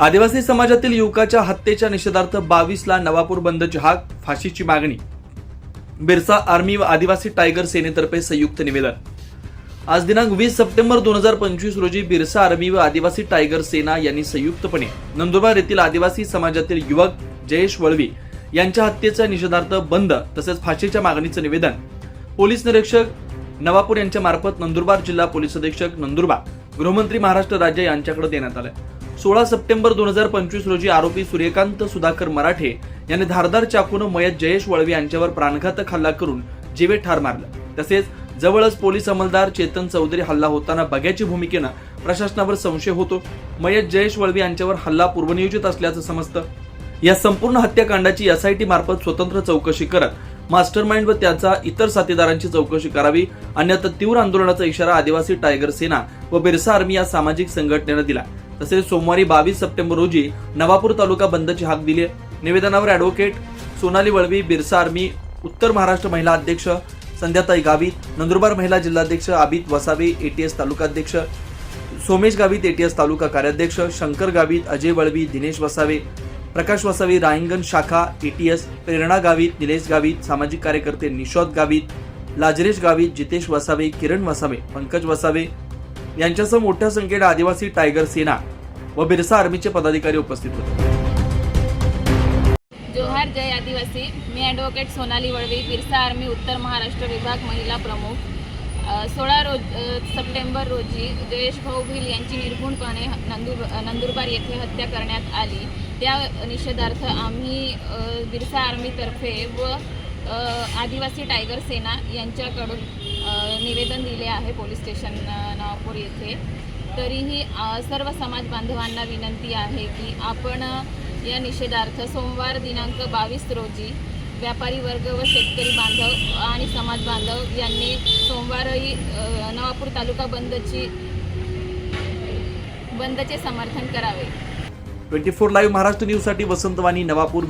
आदिवासी समाजातील युवकाच्या हत्येच्या निषेधार्थ बावीसला नवापूर बंदची हाक फाशीची मागणी. बिरसा आर्मी व आदिवासी टायगर सेनेतर्फे संयुक्त निवेदन. आज दिनांक वीस सप्टेंबर दोन हजार पंचवीस रोजी बिरसा आर्मी व आदिवासी टायगर सेना यांनी संयुक्तपणे नंदुरबार येथील आदिवासी समाजातील युवक जयेश वळवी यांच्या हत्येचा निषेधार्थ बंद तसेच फाशीच्या मागणीचं निवेदन. पोलीस निरीक्षक नवापूर यांच्या मार्फत नंदुरबार जिल्हा पोलीस अधीक्षक नंदुरबार गृहमंत्री महाराष्ट्र राज्य यांच्याकडे देण्यात आलं. सोळा सप्टेंबर दोन हजार पंचवीस रोजी आरोपी सूर्यकांत सुधाकर मराठे यांनी धारदार चाकून मयत जयेश वळवी यांच्यावर प्राणघातक हल्ला करून जीवे ठार मारलं. तसेच जवळच पोलीस अंमलदार चेतन चौधरी हल्ला होताना बघ्याची भूमिकेनं प्रशासनावर संशय होतो. मयत जयेश वळवी यांच्यावर हल्ला पूर्वनियोजित असल्याचं समजतं. या संपूर्ण हत्याकांडाची एसआयटी मार्फत स्वतंत्र चौकशी करत मास्टरमाइंड व त्याचा इतर साथीदारांची चौकशी करावी अन्यथा तीव्र आंदोलनाचा इशारा आदिवासी टायगर सेना व बिरसा आर्मी या सामाजिक संघटनेनं दिला. तसेच सोमवारी बावीस सप्टेंबर रोजी नवापूर तालुका बंदची हाक दिली आहे. निवेदनावर ॲडव्होकेट सोनाली वळवी बिरसा आर्मी उत्तर महाराष्ट्र महिला अध्यक्ष संध्याताई गावित नंदुरबार महिला जिल्हाध्यक्ष आबित वसावे एटीएस तालुकाध्यक्ष सोमेश गावित एटीएस तालुका कार्याध्यक्ष शंकर गावित अजय वळवी दिनेश वसावे प्रकाश वसावे रायंगण शाखा एटीएस प्रेरणा गावित निलेश गावित सामाजिक कार्यकर्ते निशोद गावित लाजरेश गावित जितेश वसावे किरण वसावे पंकज वसावे यांच्यासह मोठ्या संख्येने आदिवासी टायगर सेना व बिरसा आर्मीचे पदाधिकारी उपस्थित होते. जोहार जय आदिवासी. मी ॲडव्होकेट सोनाली वळवी बिरसा आर्मी उत्तर महाराष्ट्र विभाग महिला प्रमुख. सोळा रोज सप्टेंबर रोजी जयेश भाऊ भिल यांची निर्गुणपणे नंदुर नंदुरबार येथे हत्या करण्यात आली. त्या निषेधार्थ आम्ही बिरसा आर्मीतर्फे व आदिवासी टायगर सेना यांच्याकडून निवेदन दिले आहे पोलीस स्टेशन नवापूर येथे. तरीही सर्व समाज बांधवांना विनंती आहे की आपण या निषेधार्थ सोमवार दिनांक बावीस रोजी व्यापारी वर्ग व शेतकरी बांधव आणि समाज बांधव यांनी सोमवारही नवापूर तालुका बंदची बंदचे समर्थन करावे. ट्वेंटी फोर लाईव्ह महाराष्ट्र न्यूजसाठी वसंतवाणी नवापूर.